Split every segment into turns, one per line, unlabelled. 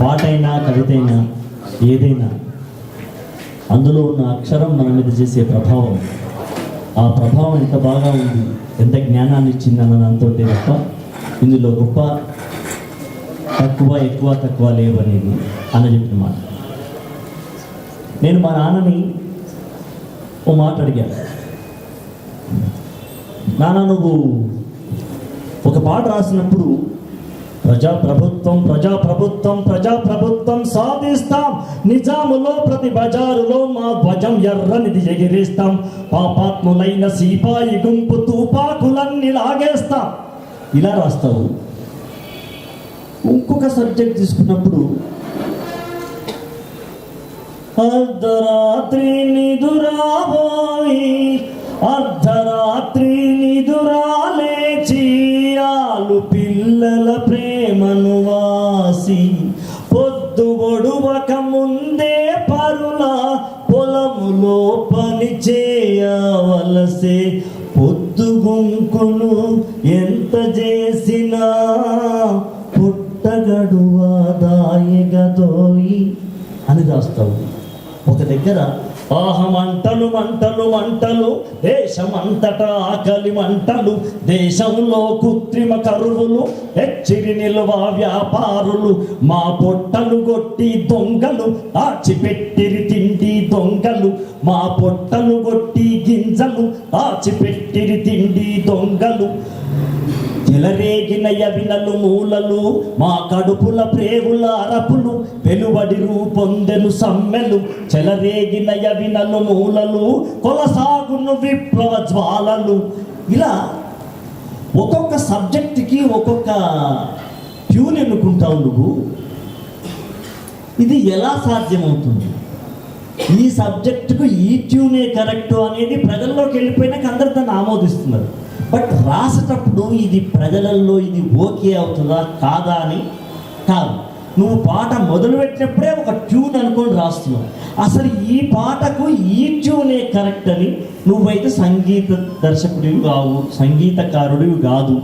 పాటైనా కవితైనా ఏదైనా అందులో ఉన్న అక్షరం మన మీద చేసే ప్రభావం. ఆ ప్రభావం ఎంత బాగా ఉంది ఎంత జ్ఞానాన్ని ఇచ్చింది అన్న దాంతో తప్ప ఇందులో గొప్ప తక్కువ ఎక్కువ తక్కువ లేవు అనేది అన్న చెప్పిన మాట. నేను మా నాన్నని ఓ మాట అడిగాను నాన్న నువ్వు ఒక పాట రాసినప్పుడు ప్రజా ప్రభుత్వం ప్రజా ప్రభుత్వం ప్రజా ప్రభుత్వం సాధిస్తాం. నిజాములో ప్రతి బజారులో మా ధ్వజం ఎర్రనిది ఎగిరిస్తాం. పాపాత్ములైన సిపాయి గుంపు తూపాకులన్నీ లాగేస్తాం. ఇలా రాస్తావు. ఇంకొక సబ్జెక్ట్ తీసుకున్నప్పుడు అర్ధరాత్రి నిదురాబోయి అర్ధరాత్రి నిదురాలేచి ఆలు పిల్లల ప్రేమను వాసి పొద్దు ఒడువక ముందే పరుల పొలములో పని చేయవలసే పొద్దు గుంకును ఎంత చేసినా పుట్టగడువ దాయగదోయి అని రాస్తావు ఒక దగ్గర ఆహ మంటలు మంటలు మంటలు దేశమంతటా ఆకలి మంటలు దేశంలో కృత్రిమ కరువులు హెచ్చిరి నిల్వ వ్యాపారులు మా పొట్టలు కొట్టి దొంగలు ఆచిపెట్టిరి తిండి దొంగలు మా పొట్టలు కొట్టి గింజలు ఆచిపెట్టిరి తిండి దొంగలు. చెలరేగిన యవినలు మూలలు మా కడుపుల ప్రేగుల అరపులు వెలువడి రూపొందెను సమ్మెలు చెలరేగిన యవినలు మూలలు కొలసాగును విప్లవ జ్వాలలు. ఇలా ఒక్కొక్క సబ్జెక్టుకి ఒక్కొక్క ట్యూన్ ఎన్నుకుంటావు నువ్వు? ఇది ఎలా సాధ్యమవుతుంది? ఈ సబ్జెక్టుకు ఈ ట్యూనే కరెక్ట్ అనేది ప్రజల్లోకి వెళ్ళిపోయినాక అందరు దాన్ని ఆమోదిస్తున్నారు. బట్ రాసేటప్పుడు ఇది ప్రజలలో ఇది ఓకే అవుతుందా? కాదా అని కాదు. నువ్వు పాట మొదలుపెట్టినప్పుడే ఒక ట్యూన్ అనుకొని రాస్తున్నావు. అసలు ఈ పాటకు ఈ ట్యూనే కరెక్ట్ అని నువ్వైతే సంగీత దర్శకుడివి కావు సంగీతకారుడివి కాదు.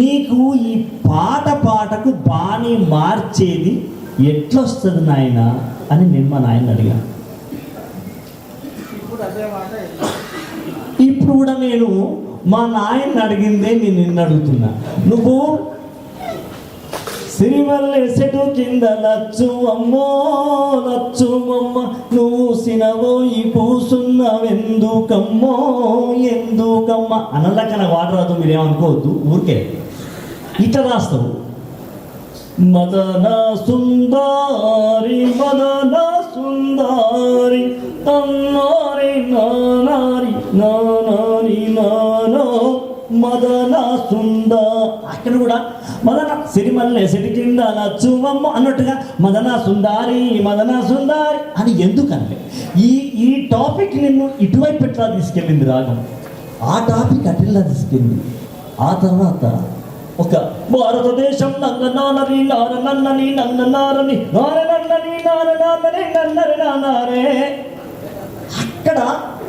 నీకు ఈ పాట పాటకు బాణి మార్చేది ఎట్లొస్తుంది నాయన అని నేను మా నాయన అడిగాను ఇప్పుడు కూడా నేను మా నాయన్ని అడిగిందే నేను నిన్ను అడుగుతున్నా. నువ్వు సిరిమల్లె కింద నచ్చు అమ్మో నచ్చు అమ్మ. నువ్వు సినవోయి పూసున్నావెందుకమ్మో ఎందుకమ్మ? అనలేక నాకు వాట రాదు మీరేమనుకోవద్దు ఊరికే. ఇట్లా రాస్తావు. మదన సుందారి మదన సుందారి తన్నారి నానారి నానారి నానో. మదన సుంద అక్కడ కూడా మదన సిరిమల్లె సిరి కింద నచ్చువమ్మ అన్నట్టుగా మదన సుందారి మదన సుందారి అని ఎందుకంటే ఈ ఈ టాపిక్ నిన్ను ఇటువైపు ఎట్లా తీసుకెళ్ళింది రాగం ఆ టాపిక్ అటిల్లా తీసుకెళ్ళింది. ఆ తర్వాత ఒక భారతదేశం నన్న నానని నార నన్నని నన్న నారని నార నన్నని నార నాన్నని నన్నరి నానారే. అక్కడ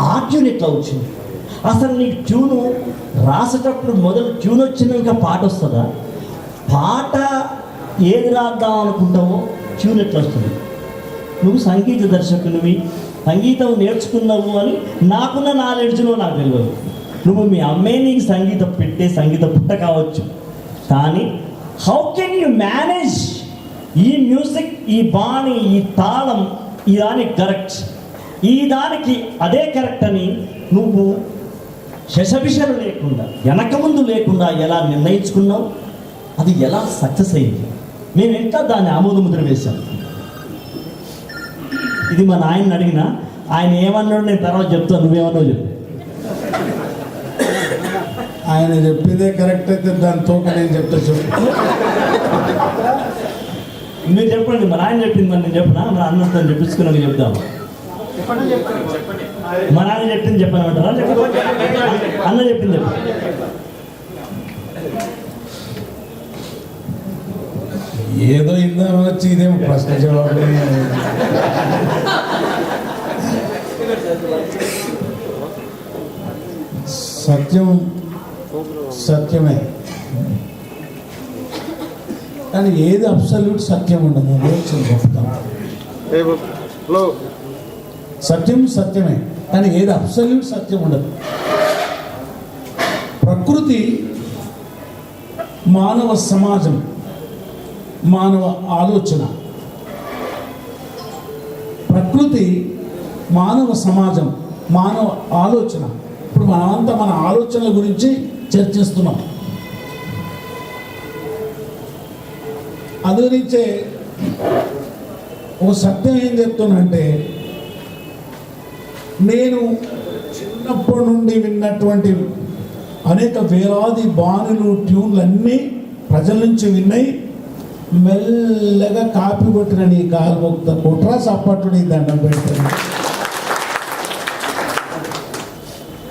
ఆ ఎట్లా వచ్చింది? అసలు నీకు ట్యూను రాసేటప్పుడు మొదలు ట్యూన్ వచ్చినాక పాట వస్తుందా? పాట ఏది రాద్దాం అనుకుంటావో ట్యూన్ ఎట్లా వస్తుంది? నువ్వు సంగీత దర్శకునివి సంగీతం నేర్చుకున్నావు అని నాకున్న నాలెడ్జ్లో నాకు తెలియదు. నువ్వు మీ అమ్మే నీకు సంగీతం పెట్టే సంగీత పుట్ట కావచ్చు. కానీ హౌ కెన్ యూ మేనేజ్ ఈ మ్యూజిక్ ఈ బాణి ఈ తాళం ఈ దానికి కరెక్ట్ ఈ దానికి అదే కరెక్ట్ అని నువ్వు శశభిషలు లేకుండా వెనక ముందు లేకుండా ఎలా నిర్ణయించుకున్నావు? అది ఎలా సక్సెస్ అయింది? మేము ఇంకా దాన్ని ఆమోదముద్ర వేశాం? ఇది మా నాయన్ని అడిగినా ఆయన ఏమన్నాడు నేను తర్వాత చెప్తాను నువ్వేమన్నావు చెప్పు.
ఆయన చెప్పిందే కరెక్ట్ అయితే దాని తోక నేను చెప్తా చెప్పు.
మీరు చెప్పండి మా నాయన చెప్పింది మరి నేను చెప్పనా? మన అన్నంతో చెప్పించుకున్నాక చెప్దాం మా నాన్న చెప్పింది చెప్పనమంటారా లేకపోతే అన్న చెప్పింది చెప్పు.
ఏదో ఇందాక వచ్చి ఇదేమో ప్రశ్న జవాబు. సత్యం సత్యమే. కానీ ఏది అబ్సల్యూట్ సత్యం ఉండదు? గొప్పతనం సత్యం సత్యమే. కానీ ఏది అబ్సల్యూట్ సత్యం ఉండదు. ప్రకృతి మానవ సమాజం మానవ ఆలోచన. ప్రకృతి మానవ సమాజం మానవ ఆలోచన. ఇప్పుడు మనమంతా మన ఆలోచనల గురించి చర్చిస్తున్నాం. అందు గురించే ఒక సత్యం ఏం చెప్తున్నానంటే నేను చిన్నప్పటి నుండి విన్నటువంటి అనేక వేలాది బాణులు ట్యూన్లు అన్నీ ప్రజల నుంచి విన్నాయి. మెల్లగా కాపీ కొట్టిన నీ కాలు మొక్త కుట్రా సప్పట్లు నీ దండం పెట్టాను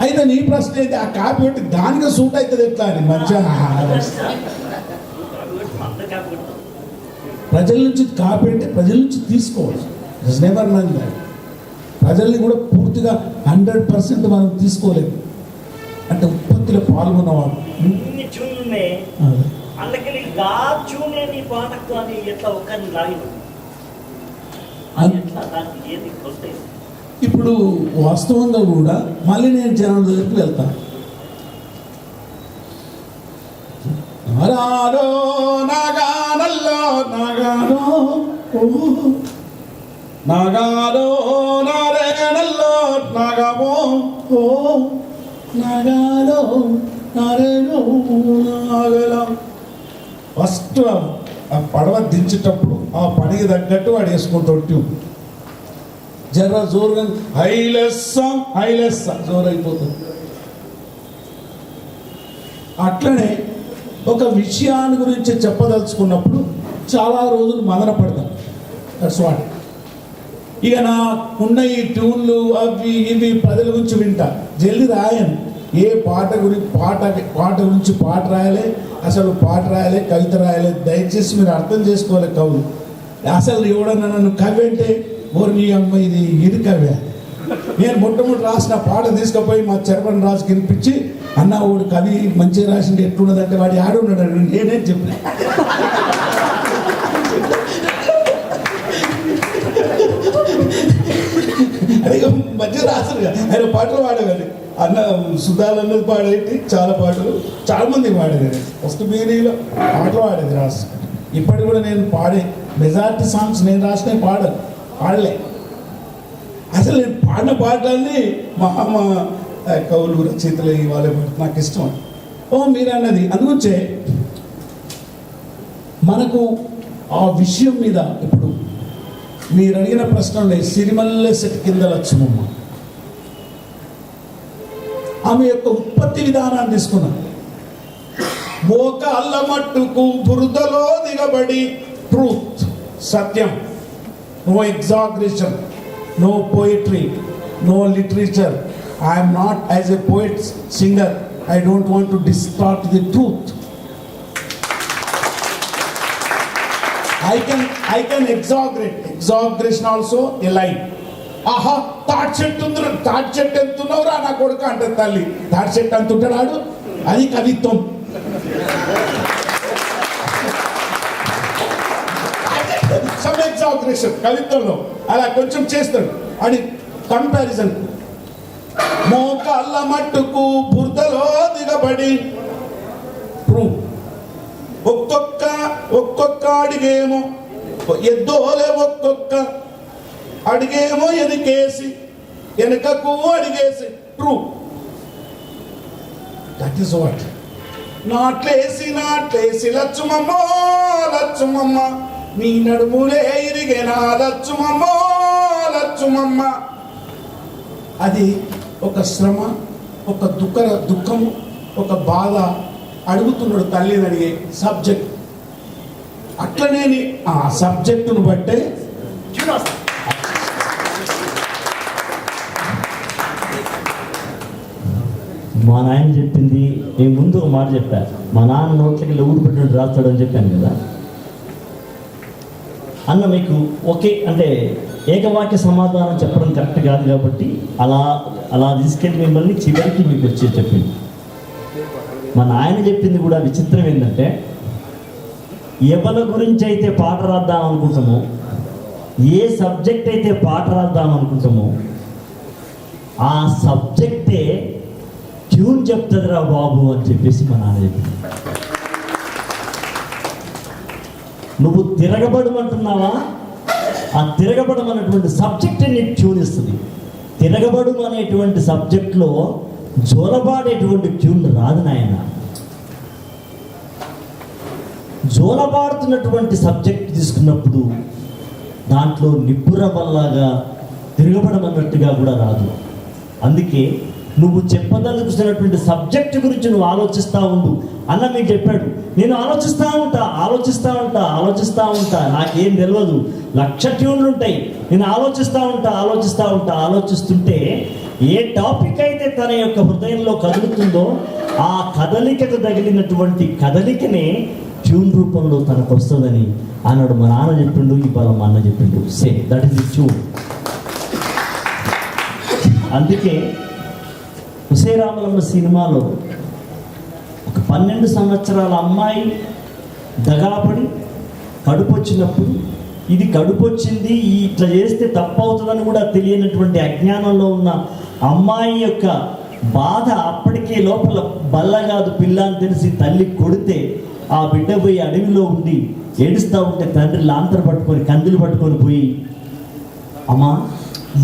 అయితే నీ ప్రశ్న అయితే ఆ కాపీ కొట్టి దానికి సూట్ అవుతుంది ఎట్లా అని? మంచిగా ప్రజల నుంచి కాపీ అంటే ప్రజల నుంచి తీసుకోవచ్చు నెవర్ నన్ దాట్ ప్రజల్ని కూడా పూర్తిగా హండ్రెడ్ పర్సెంట్ మనం తీసుకోలేము. అంటే ఉత్పత్తిలో పాల్గొన్నవాడు.
ఇన్ని. అందుకని నీ ఎట్లా లాగిన
ఇప్పుడు వాస్తవంగా కూడా మళ్ళీ నేను జనం దగ్గరికి వెళ్తాను నారారో నాగానల్లో నాగానో నారేణల్లో నాగమో ఓ నాగాలో నారేణో ఫస్ట్ ఆ పడవ దించేటప్పుడు ఆ పనికి తగ్గట్టు వాడు వేసుకుంటాడు జర్ర జర జోరుగా హైలెస్స హైలెస్స జోరు అయిపోతుంది అట్లనే ఒక విషయాన్ని గురించి చెప్పదలుచుకున్నప్పుడు చాలా రోజులు మదన పడతాం. దట్స్ వాట్ ఇక నా ఉన్న ఈ ట్యూన్లు అవి ఇవి ప్రజల గురించి వింటా. జల్ది రాయను. ఏ పాట గురించి పాట పాట గురించి పాట రాయలే? అసలు పాట రాయలే? కవిత రాయలే? దయచేసి మీరు అర్థం చేసుకోవాలి కవులు. అసలు ఎవడన్నా నన్ను కవి అంటే ఓరి నీ అమ్మ ఇది ఇది కవి. నేను మొట్టమొదటి రాసిన పాట తీసుకుపోయి మా చరపన్ రాజు కనిపించి అన్న వాడు కవి మంచిగా రాసింది ఎట్లున్నదంటే వాడి ఆడున్నాడు నేనేం చెప్పిన అది ఇక మంచిగా రాశారు కదా. ఆయన పాటలు పాడేవాడు. అన్న సుధాలన్నది పాడేటి చాలా పాటలు. చాలా మంది పాడేది ఫస్ట్ బిగినీలో పాటలు పాడేది రాసి ఇప్పటికి కూడా నేను పాడే మెజార్టీ సాంగ్స్ నేను రాసిన పాడను. పాడలే. అసలు నేను పాడిన పాటలన్నీ మా అమ్మ కవులు రచయితలు వాళ్ళు నాకు ఇష్టం ఓ మీరు అన్నది. అందుకొచ్చే మనకు ఆ విషయం మీద ఇప్పుడు మీరు అడిగిన ప్రశ్నలే సిరిమల్లె సెట్ కింద లక్ష్మమ్మ ఆమె యొక్క ఉత్పత్తి విధానాన్ని తీసుకున్నాం. మోకాళ్ళ అల్లమట్టుకు బురదలో దిగబడి truth Satyam. No exaggeration no poetry no literature. I'm not as a poet singer. I don't want to distort the truth. I can I can exaggerate. Exaggeration also a lie. ఆహా తాటి చెట్టు ఉంది తాటి చెట్టు ఎంత ఉన్నావురా నా కొడుకు అంటే తల్లి. తాటి చెట్టు అంత ఉంటాడు అది కవిత్వం. సమ్ ఎగ్జాగ్రేషన్ కవిత్వంలో. అలా కొంచెం చేస్తాడు. అని కంపారిజన్ మోకాళ్ళ మట్టుకు బురదలో దిగబడి ఒక్కొక్క ఒక్కొక్క అడిగేమో ఎద్దోలే ఒక్కొక్క. అడిగేమో వెనకేసి వెనకకు అడిగేసి ట్రూ దట్ ఈస్ వాట్ నాట్లేసి నాట్లేసి లచ్చుమమ్మో లచ్చుమమ్మ. నీ నడుములే ఇరిగిన లచ్చుమమ్మో లచ్చుమమ్మ. అది ఒక శ్రమ ఒక దుఃఖ దుఃఖము ఒక బాధ అడుగుతున్నాడు తల్లిని అడిగే సబ్జెక్ట్. అట్లనే ఆ సబ్జెక్టును బట్టే
మా నాయన చెప్పింది నేను ముందు ఒక మాట చెప్పా. మా నాన్న నోట్లకి ఊరు పెట్టినట్టు రాస్తాడు అని చెప్పాను కదా. అన్న మీకు ఒకే అంటే ఏకవాక్య సమాధానం చెప్పడం కరెక్ట్ కాదు కాబట్టి అలా అలా తీసుకెళ్ళి మిమ్మల్ని చివరికి మీకు వచ్చి చెప్పింది. మా నాయన చెప్పింది కూడా విచిత్రం ఏంటంటే ఎవరి గురించి అయితే పాట రాద్దాం అనుకుంటామో ఏ సబ్జెక్ట్ అయితే పాట రాద్దాం అనుకుంటామో ఆ సబ్జెక్టే ట్యూన్ చెప్తుందిరా బాబు అని చెప్పేసి మా నాన్న చెప్పింది. నువ్వు తిరగబడమంటున్నావా? ఆ తిరగబడం అనేటువంటి సబ్జెక్ట్ నీకు ట్యూన్ ఇస్తుంది. తిరగబడు అనేటువంటి సబ్జెక్ట్లో జోలబాడేటువంటి ట్యూన్ రాదు నాయన. జోలబాడుతున్నటువంటి సబ్జెక్ట్ తీసుకున్నప్పుడు దాంట్లో నిప్పుర తిరగబడమన్నట్టుగా కూడా రాదు. అందుకే నువ్వు చెప్పదలుచుకున్నటువంటి సబ్జెక్ట్ గురించి నువ్వు ఆలోచిస్తూ ఉండు. అన్న మీకు చెప్పాడు నేను ఆలోచిస్తూ ఉంటా ఆలోచిస్తూ ఉంటా ఆలోచిస్తూ ఉంటా నాకేం తెలియదు లక్ష ట్యూన్లు ఉంటాయి నేను ఆలోచిస్తూ ఉంటా ఆలోచిస్తూ ఉంటా ఆలోచిస్తుంటే ఏ టాపిక్ అయితే తన యొక్క హృదయంలో కదులుతుందో ఆ కదలికకు తగిలినటువంటి కదలికనే ట్యూన్ రూపంలో తనకు వస్తుందని అన్నాడు మా నాన్న చెప్పిండు ఇవాళ మా అన్న చెప్పిండు. సే దట్ ఇస్ ట్యూన్ అందుకే హుసేరామలమ్మ సినిమాలో ఒక పన్నెండు సంవత్సరాల అమ్మాయి దగాపడి కడుపు వచ్చినప్పుడు ఇది కడుపు వచ్చింది ఇట్లా చేస్తే తప్పు అవుతుందని కూడా తెలియనటువంటి అజ్ఞానంలో ఉన్న అమ్మాయి యొక్క బాధ అప్పటికే లోపల బల్ల కాదు పిల్ల అని తెలిసి తల్లి కొడితే ఆ బిడ్డ పోయి అడవిలో ఉండి ఏడుస్తూ ఉంటే తండ్రి లాంతర పట్టుకొని కందులు పట్టుకొని పోయి అమ్మా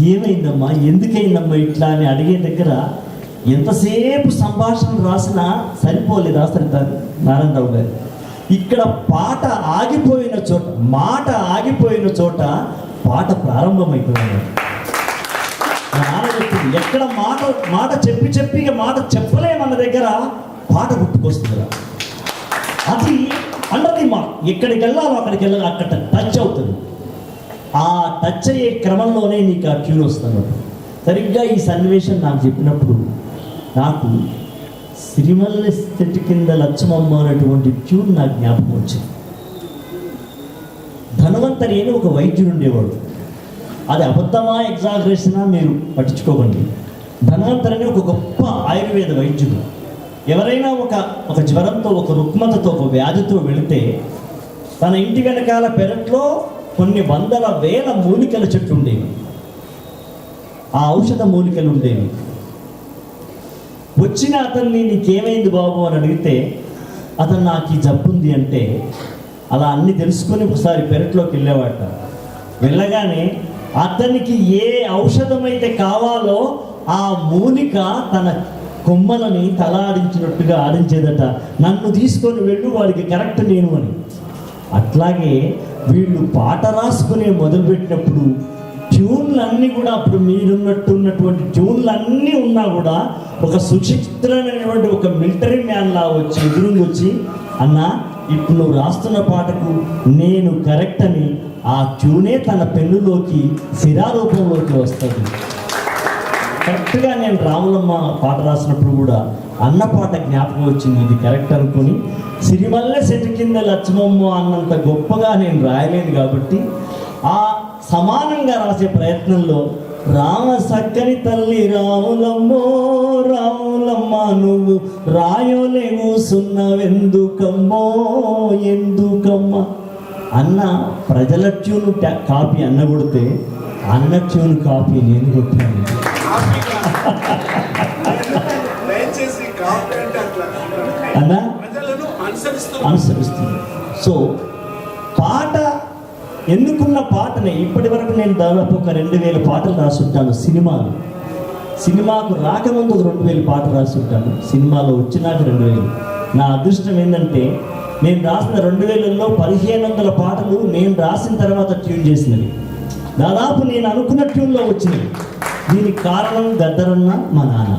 ఏమైందమ్మా? ఎందుకైందమ్మా ఇట్లా? అని అడిగే దగ్గర ఎంతసేపు సంభాషణ రాసినా సరిపోలేదు రాస్తారు నారాయణరావు గారు. ఇక్కడ పాట ఆగిపోయిన చోట మాట ఆగిపోయిన చోట పాట ప్రారంభమైపోయింది. మా నాన్న చెప్పింది ఎక్కడ మాట మాట చెప్పి చెప్పి ఇక మాట చెప్పలేమన్న దగ్గర పాట గుర్తుకొస్తుందిరా. అది అన్నది మా ఎక్కడికి వెళ్ళాలో అక్కడికి వెళ్ళాలి అక్కడ టచ్ అవుతుంది. ఆ టచ్ అయ్యే క్రమంలోనే నీకు ఆ ట్యూన్ వస్తుంది. సరిగ్గా ఈ సన్నివేశం నాకు చెప్పినప్పుడు నాకు సిరిమల్ల చెట్టు కింద లచ్చమమ్మ అనేటువంటి ట్యూన్ నాకు జ్ఞాపకం వచ్చింది. ధనవంతరి అని ఒక వైద్యుడు ఉండేవాడు. అది అబద్ధమా ఎగ్జాగరేషనా మీరు పట్టించుకోకండి. ధన్వంతరని ఒక గొప్ప ఆయుర్వేద వైద్యుడు. ఎవరైనా ఒక ఒక జ్వరంతో ఒక రుగ్మతతో ఒక వ్యాధితో వెళితే తన ఇంటి వెనకాల పెరట్లో కొన్ని వందల వేల మూలికల చెట్లు ఉండేవి. ఆ ఔషధ మూలికలు ఉండేవి. వచ్చిన అతన్ని నీకేమైంది బాబు అని అడిగితే అతను నాకు ఈ జబ్బుంది అంటే అలా అన్ని తెలుసుకొని ఒకసారి పెరట్లోకి వెళ్ళేవాట. వెళ్ళగానే అతనికి ఏ ఔషధం అయితే కావాలో ఆ మూలిక తన కొమ్మలని తలాడించినట్టుగా ఆడించేదట. నన్ను తీసుకొని వెళ్ళు వాడికి కరెక్ట్ నేను అని. అట్లాగే వీళ్ళు పాట రాసుకునే మొదలుపెట్టినప్పుడు ట్యూన్లు అన్నీ కూడా అప్పుడు మీరున్నట్టు ఉన్నటువంటి ట్యూన్లు అన్నీ ఉన్నా కూడా ఒక సుచిత్రమైనటువంటి ఒక మిలిటరీ మ్యాన్ లా వచ్చి ఎదురుంగి వచ్చి అన్న ఇప్పుడు నువ్వు రాస్తున్న పాటకు నేను కరెక్ట్ అని ఆ ట్యూనే తన పెన్నులోకి శిరారూపంలోకి వస్తుంది. కరెక్ట్గా నేను రాములమ్మ పాట రాసినప్పుడు కూడా అన్న పాట జ్ఞాపకం వచ్చింది. ఇది కరెక్ట్ అనుకుని సిరిమల్లె చెట్టు కింద లక్ష్మమ్మ అన్నంత గొప్పగా నేను రాయలేను కాబట్టి ఆ సమానంగా రాసే ప్రయత్నంలో రామ సక్కని తల్లి రాములమ్మో రాములమ్మ నువ్వు రాయోలే కూసున్నవెందుకమ్మో ఎందుకమ్మ? అన్న ప్రజల ట్యూన్ కాపీ అన్న కొడితే అన్న ట్యూన్ కాపీ నేను కొట్టాను. అన్న? అనుసరిస్తుంది. సో పాట ఎన్నుకున్న పాటనే ఇప్పటి వరకు నేను దాదాపు ఒక రెండు వేల పాటలు రాసుంటాను సినిమాలు. సినిమాకు రాకముందు రెండు వేల పాటలు రాసుంటాను. సినిమాలో వచ్చినాక రెండు వేలు. నా అదృష్టం ఏంటంటే నేను రాసిన రెండు వేలలో పదిహేను వందల పాటలు నేను రాసిన తర్వాత ట్యూన్ చేసినవి. దాదాపు నేను అనుకున్న ట్యూన్లో వచ్చినవి. దీనికి కారణం గద్దరన్న మా నాన్న.